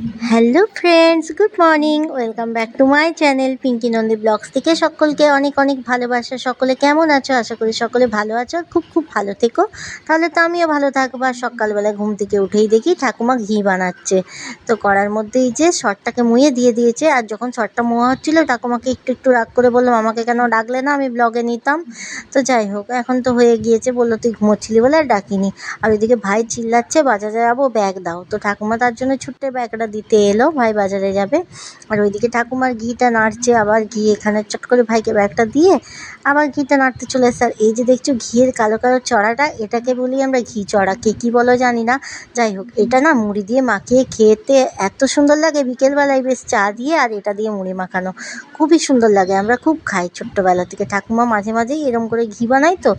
Hello friends, good morning. Welcome back to my channel Pinki Nandi vlogs থেকে। সকলকে অনেক অনেক ভালোবাসা। সকলে কেমন আছো? আশা করি সকলে ভালো আছো খুব খুব ভালো থেকো। তাহলে তো আমিও ভালো থাকব। আর সকালবেলা ঘুম থেকে উঠেই দেখি ঠাকুমা ঘি বানাচ্ছে। তো করার মধ্যেই যে শর্টটাকে মুয়ে দিয়ে দিয়েছে। আর যখন শর্টটা মোয়া হচ্ছিল, ঠাকুমাকে একটু একটু রাগ করে বললাম, আমাকে কেন ডাকলে না? আমি ব্লগে নিতাম। তো যাই হোক, এখন তো হয়ে গিয়েছে। বলল, তুই ঘুমোচ্ছিলি বলে আর ডাকিনি। আর ওইদিকে ভাই চিল্লাচ্ছে, বাজারে যাব, ব্যাগ দাও। তো ঠাকুমা তার জন্য ছুট্টে ব্যাগটা দিতে এলো, ভাই বাজারে যাবে। আর ওইদিকে ঠাকুমার ঘিটা নাড়ছে, আবার ঘি এখানে চট করে ভাইকে ব্যাগটা দিয়ে আবার ঘিটা নাড়তে চলে এসছে আর এই যে দেখছ ঘিয়ের কালো কালো চড়াটা, এটাকে বলি আমরা ঘি চড়া, কে কী বলো জানি না। যাই হোক, এটা না মুড়ি দিয়ে মাখিয়ে খেতে এত সুন্দর লাগে, বিকেলবেলায় বেশ চা দিয়ে আর এটা দিয়ে মুড়ি মাখানো। খুবই সুন্দর লাগে, আমরা খুব খাই ছোট্টবেলা থেকে। ঠাকুমা মাঝে মাঝেই এরম করে ঘি বানাই তো,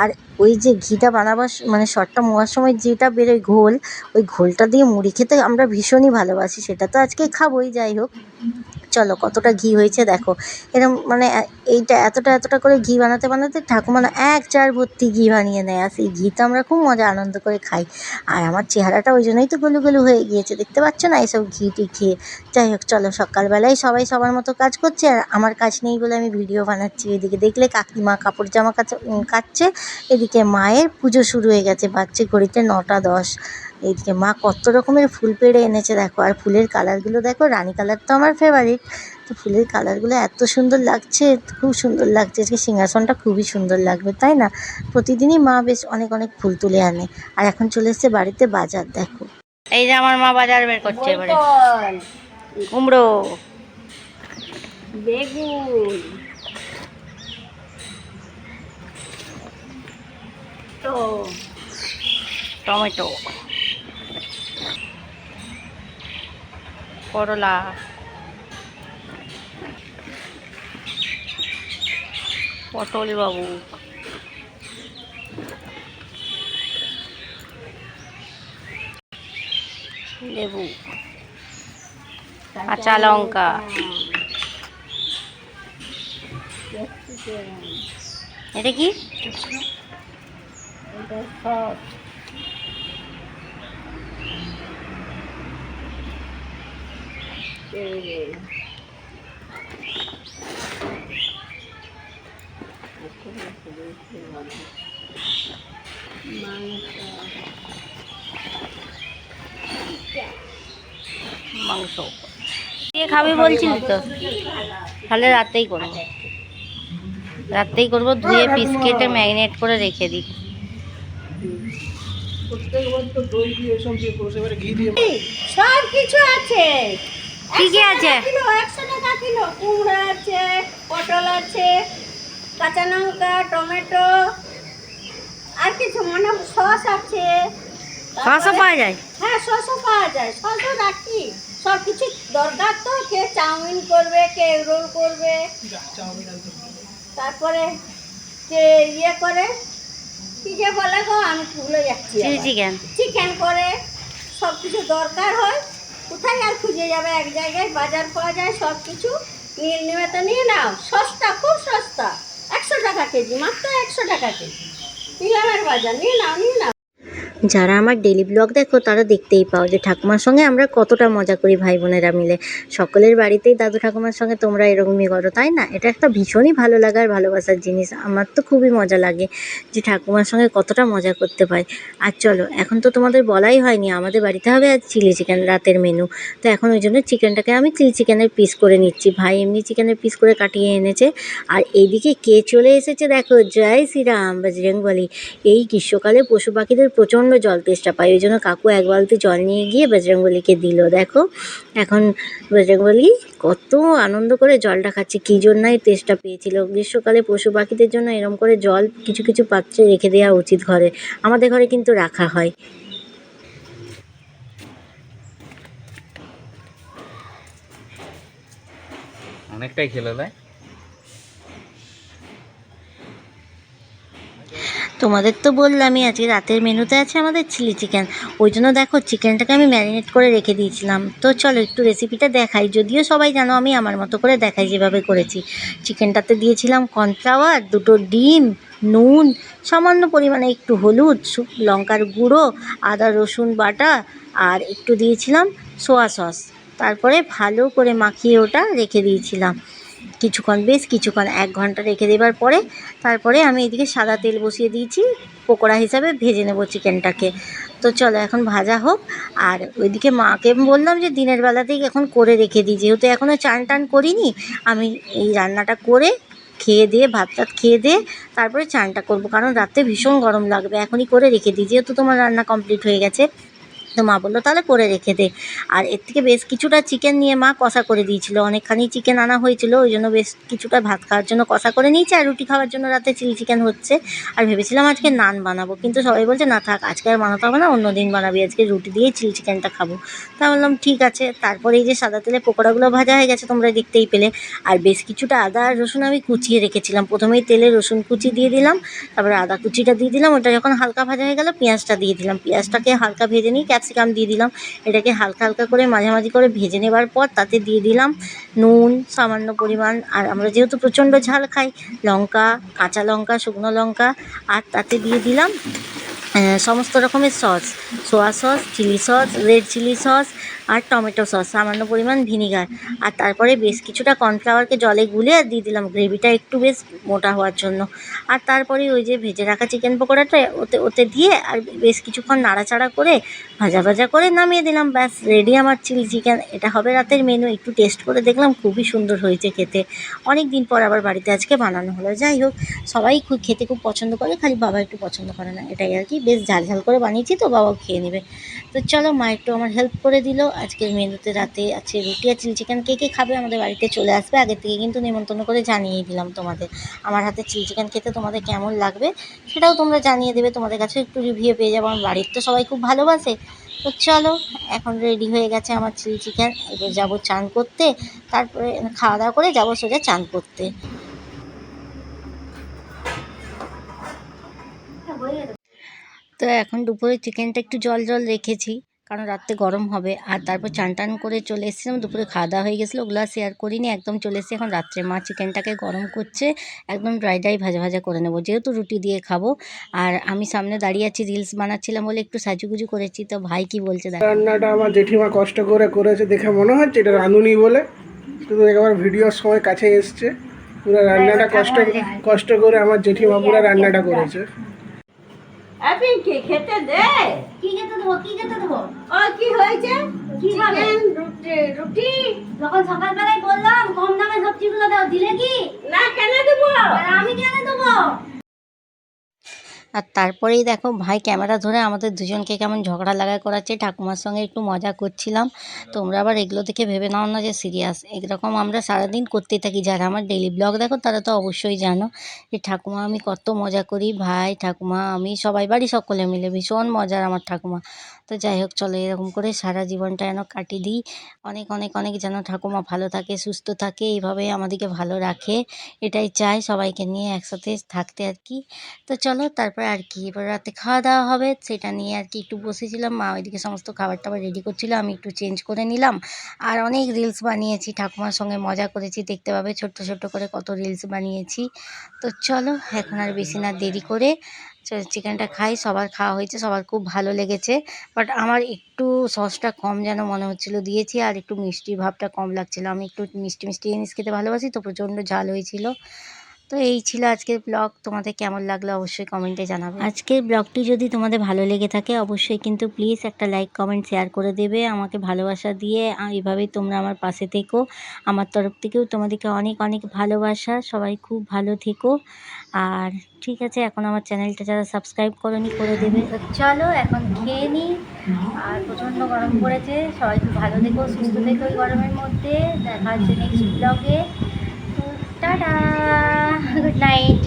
আর ওই যে ঘিটা বানাবার মানে শর্টটা মোয়ার সময় যেটা বেরোয় ঘোল, ওই ঘোলটা দিয়ে মুড়ি খেতে আমরা ভীষণই ভালোবাসি, সেটা তো আজকে খাবোই, যাই হোক। চলো, কতটা ঘি হয়েছে দেখো। এরকম মানে এইটা এতটা এতটা করে ঘি বানাতে বানাতে ঠাকুমা না এক চার ভর্তি ঘি বানিয়ে নেয়। আর সেই ঘিটা আমরা খুব মজা আনন্দ করে খাই। আর আমার চেহারাটা ওই জন্যই তো গলু গলু হয়ে গিয়েছে, দেখতে পাচ্ছ না এইসব ঘি টি খেয়ে যাই হোক, চলো, সকালবেলায় সবাই সবার মতো কাজ করছে, আর আমার কাজ নেই বলে আমি ভিডিও বানাচ্ছি। এদিকে দেখলে কাকিমা কাপড় জামা কাচা কাচ্ছে, এদিকে মায়ের পুজো শুরু হয়ে গেছে বাচ্চা ঘড়িতে নটা দশ। এইদিকে মা কত রকমের ফুল পেড়ে এনেছে দেখো। আর ফুলের কালারগুলো দেখো রানী কালার তো আমার ফেভারিট তো ফুলের কালারগুলো এত সুন্দর লাগছে খুব সুন্দর লাগছে। আজকে সিংহাসনটা খুবই সুন্দর লাগবে তাই না? প্রতিদিনই মা বেশ অনেক অনেক ফুল তুলে আনে। আর এখন চলে এসছে বাড়িতে বাজার দেখো। এই যে আমার মা বাজার বের করছে এবারে। কুমড়ো। বেগুন। তো টমেটো। করলা। পটল বাবু। লেবু। কাঁচা লঙ্কা। এটা কি এটা সব এই মাংস দিয়ে খাবি বলছিলি তো? তাহলে রাতেই করব। রাতেই করব ধুয়ে পিস কেটে ম্যারিনেট করে রেখে দিই। সব কিছু আছে। কি কি আছে? একশো টাকা কিলো কুমড়ো আছে পটল আছে কাঁচা লঙ্কা টমেটো আর কিছু মানে সস আছে। সসও পাওয়া যায়? হ্যাঁ সসও পাওয়া যায়। সসও রাখি। সব কিছু দরকার তো কে চাউমিন করবে কে রোল করবে। তারপরে কে ইয়ে করে কি যে বলে গো আমি ভুলে যাচ্ছি চিকেন। চিকেন করে সব কিছু দরকার হয়। কোথায় আর খুঁজে যাবে? এক জায়গায় বাজার পাওয়া যায় সব কিছু নিয়ে নেবে তো নিয়ে নাও। সস্তা, খুব সস্তা। একশো টাকা কেজি, মাত্র একশো টাকা কেজি। নিলামের বাজার, নিয়ে নাও নিয়ে নাও। যারা আমার ডেলি ব্লগ দেখো, তারা দেখতেই পাও যে ঠাকুমার সঙ্গে আমরা কতটা মজা করি ভাই বোনেরা মিলে। সকলের বাড়িতেই দাদু ঠাকুমার সঙ্গে তোমরা এরকমই করো, তাই না? এটা একটা ভীষণই ভালো লাগার, ভালোবাসার জিনিস। আমার তো খুবই মজা লাগে যে ঠাকুমার সঙ্গে কতটা মজা করতে পাই। আর চলো, এখন তো তোমাদের বলাই হয়নি, আমাদের বাড়িতে হবে আজ চিলি চিকেন রাতের মেনু তো এখন ওই জন্য চিকেনটাকে আমি চিলি চিকেনের পিস করে নিচ্ছি। ভাই এমনি চিকেনের পিস করে কাটিয়ে এনেছে। আর এইদিকে কে চলে এসেছে দেখো? জয় শ্রীরাম বজরং এই গ্রীষ্মকালে পশু পাখিদের প্রচণ্ড জল তেষ্টা পায়। ওই জন্য কাকু এক বালতি জল নিয়ে গিয়ে বজরংবলীকে দিল। দেখো, এখন বজরঙ্গলি কত আনন্দ করে জলটা খাচ্ছে। কী জন্যই তেষ্টা পেয়েছিল? গ্রীষ্মকালে পশু পাখিদের জন্য এরম করে জল কিছু কিছু পাত্রে রেখে দেওয়া উচিত ঘরে। আমাদের ঘরে কিন্তু রাখা হয়। অনেকটাই খেলো, তাই? তোমাদের তো বললামই, আজকে রাতের মেনুতে আছে আমাদের চিলি চিকেন। ওই জন্য দেখো, চিকেনটাকে আমি ম্যারিনেট করে রেখে দিয়েছিলাম। তো চলো, একটু রেসিপিটা দেখাই। যদিও সবাই জানো, আমি আমার মতো করে দেখাই যেভাবে করেছি। চিকেনটাতে দিয়েছিলাম কর্নফ্লাওয়ার, দুটো ডিম, নুন, সামান্য পরিমাণে একটু হলুদ লঙ্কার গুঁড়ো, আদা, রসুন বাটা, আর একটু দিয়েছিলাম সোয়া সস। তারপরে ভালো করে মাখিয়ে ওটা রেখে দিয়েছিলাম। কিছুক্ষণ বেশ কিছুক্ষণ এক ঘণ্টা রেখে দেবার পরে তারপরে আমি এদিকে সাদা তেল বসিয়ে দিয়েছি, পকোড়া হিসাবে ভেজে নেব চিকেনটাকে। তো চলো এখন ভাজা হোক। আর ওইদিকে মাকে বললাম যে দিনের বেলাতেই এখন করে রেখে দিই। যেহেতু এখনও চান টান করিনি, আমি এই রান্নাটা করে খেয়ে দিয়ে ভাত টাত খেয়ে দিয়ে তারপরে চানটা করব। কারণ রাত্রে ভীষণ গরম লাগবে, এখনই করে রেখে দিই। যেহেতু তোমার রান্না কমপ্লিট হয়ে গেছে তো মা বলল, তাহলে করে রেখে দে। আর এর থেকে বেশ কিছুটা চিকেন নিয়ে মা কষা করে দিয়েছিল। অনেকখানি চিকেন আনা হয়েছিল, ওই জন্য বেশ কিছুটা ভাত খাওয়ার জন্য কষা করে নিয়েছি আর রুটি খাওয়ার জন্য রাতে চিলি চিকেন হচ্ছে। আর ভেবেছিলাম আজকে নান বানাবো, কিন্তু সবাই বলছে, না থাক, আজকে আর বানাতে হবে না, অন্য দিন বানাবি, আজকে রুটি দিয়ে চিলি চিকেনটা খাব। তা বললাম, ঠিক আছে। তারপরে এই যে সাদা তেলে পকোড়াগুলো ভাজা হয়ে গেছে, তোমরা দেখতেই পেলে। আর বেশ কিছুটা আদা আর রসুন আমি কুচিয়ে রেখেছিলাম। প্রথমেই তেলে রসুন কুচি দিয়ে দিলাম, তারপরে আদা কুচিটা দিয়ে দিলাম, ওটা যখন হালকা ভাজা হয়ে গেল, পেঁয়াজটা দিয়ে দিলাম। পেঁয়াজটাকে হালকা ভেজে নিই ক্যাপসিকাম দিয়ে দিলাম। এটাকে হালকা হালকা করে মাঝামাঝি করে ভেজে নেবার পর তাতে দিয়ে দিলাম নুন, সামান্য পরিমাণ, আর আমরা যেহেতু প্রচণ্ড ঝাল খাই, লঙ্কা, কাঁচা লঙ্কা, শুকনো লঙ্কা, আর তাতে দিয়ে দিলাম সমস্ত রকমের sauce soya sauce chilli sauce red chilli sauce আর টমেটো সস, সামান্য পরিমাণ ভিনিগার। আর তারপরে বেশ কিছুটা কর্নফ্লাওয়ারকে জলে গুলে আর দিয়ে দিলাম। গ্রেভিটা একটু বেশ মোটা হওয়ার জন্য। আর তারপরে ওই যে ভেজে রাখা চিকেন পকোড়াটা, ওতে ওতে দিয়ে আর বেশ কিছুক্ষণ নাড়াচাড়া করে ভাজা ভাজা করে নামিয়ে দিলাম। ব্যাস রেডি আমার চিলি চিকেন এটা হবে রাতের মেনু একটু টেস্ট করে দেখলাম খুবই সুন্দর হয়েছে খেতে। অনেক দিন পর আবার বাড়িতে আজকে বানানো হলো। যাই হোক, সবাই খুব, খেতে খুব পছন্দ করে, খালি বাবা একটু পছন্দ করে না। এটাই আর কি। বেশ ঝাল ঝাল করে বানিয়েছি তো বাবাও খেয়ে নেবে। তো চলো, মা একটু আমার হেল্প করে দিল। আজকের মেনুতে রাতে আছে রুটি আর চিলি চিকেন। কে কে খাবে আমাদের বাড়িতে চলে আসবে আগের থেকে কিন্তু নিমন্ত্রণ করে জানিয়ে দিলাম তোমাদের। আমার হাতে চিলি চিকেন খেতে তোমাদের কেমন লাগবে সেটাও তোমরা জানিয়ে দেবে। তোমাদের কাছে একটু রিভিউ পেয়ে যাব। আমার বাড়ির তো সবাই খুব ভালোবাসে। তো চলো এখন রেডি হয়ে গেছে আমার চিলি চিকেন। এবার যাব চান করতে। তারপরে খাওয়া দাওয়া করে যাব সোজা চান করতে। তো এখন দুপুরে চিকেনটা একটু জল জল রেখেছি। কারণ রাত্রে গরম হবে। আর তারপর চান টান করে চলে এসেছিলাম দুপুরে খাওয়া দাওয়া হয়ে গেছিল ওগুলো শেয়ার করিনি একদম চলে এসেছি। এখন রাত্রে মা চিকেনটাকে গরম করছে একদম ড্রাই ড্রাই ভাজা ভাজা করে নেব যেহেতু রুটি দিয়ে খাব। আর আমি সামনে দাঁড়িয়ে আছি রিলস বানাচ্ছিলাম বলে একটু সাজুগুজু করেছি তো ভাই কি বলছে রান্নাটা আমার জেঠিমা কষ্ট করে করেছে দেখে মনে হচ্ছে এটা রাঁধুনি বলে। শুধু একবার ভিডিওর সময় কাছে এসছে পুরো রান্নাটা কষ্ট কষ্ট করে আমার জেঠিমা পুরো রান্নাটা করেছে। পিঙ্কি খেতে দে। কি খেতে দেবো কি খেতে দেবো? ও কি হয়েছে? কি রুটি রুটি। যখন সকালবেলায় বললাম কম দামে সবজিগুলো দাও দিলে কি? না কেন দেবো? আমি কেন দেবো? আর তারপরেই দেখো, ভাই ক্যামেরা ধরে আমাদের দুজনকে কেমন ঝগড়া লাগা করাচ্ছে। ঠাকুমার সঙ্গে একটু মজা করছিলাম। তোমরা আবার এগুলো দেখে ভেবে নাও না যে সিরিয়াস এরকম আমরা সারাদিন করতেই থাকি। যারা আমার ডেলি ব্লগ দেখো, তারা তো অবশ্যই জানো যে ঠাকুমা, আমি কত মজা করি। ভাই, ঠাকুমা, আমি সবাই, বাড়ি সকলে মিলে ভীষণ মজার আমার ঠাকুমা। তো যাই হোক, চলো এরকম করে সারা জীবনটা যেন কাটিয়ে দিই। অনেক অনেক অনেক যেন ঠাকুমা ভালো থাকে, সুস্থ থাকে, এইভাবে আমাদেরকে ভালো রাখে। এটাই চাই সবাইকে নিয়ে একসাথে থাকতে আর কি। তো চলো, তারপরে আর কি এবার রাতে খাওয়া দাওয়া হবে, সেটা নিয়ে আর কি একটু বসেছিলাম। মা ওইদিকে সমস্ত খাবার টাবার রেডি করছিল, আমি একটু চেঞ্জ করে নিলাম। আর অনেক রিলস বানিয়েছি, ঠাকুমার সঙ্গে মজা করেছি, দেখতে পাবে ছোট্ট ছোট্ট করে কত রিলস বানিয়েছি। তো চলো, এখন আর বেশি না দেরি করে চিকেনটা খাই, সবার খাওয়া হয়েছে, সবার খুব ভালো লেগেছে। বাট আমার একটু সসটা কম যেন মনে হচ্ছিল, দিয়েছি, আর একটু মিষ্টি ভাবটা কম লাগছিল। আমি একটু মিষ্টি মিষ্টি জিনিস খেতে ভালোবাসি, তো প্রচণ্ড ঝাল হয়েছিল। তো এই ছিল আজকের ব্লগ। তোমাদের কেমন লাগল অবশ্যই কমেন্টে জানাবে। আজকের ব্লগটি যদি তোমাদের ভালো লেগে থাকে, অবশ্যই কিন্তু প্লিজ একটা লাইক কমেন্ট শেয়ার করে দেবে। আমাকে ভালোবাসা দিয়ে এইভাবেই তোমরা আমার পাশে থেকো। আমার তরফ থেকেও তোমাদেরকে অনেক অনেক ভালোবাসা। সবাই খুব ভালো থেকো। আর ঠিক আছে, এখন আমার চ্যানেলটা যারা সাবস্ক্রাইব করনি, করে দেবে। তো চলো, এখন খেয়ে নিই আর প্রচণ্ড গরম পড়েছে। সবাই ভালো থেকো, সুস্থ থেকো এই গরমের মধ্যে। দেখা হচ্ছে নেক্সট ব্লগে টাটা গুড নাইট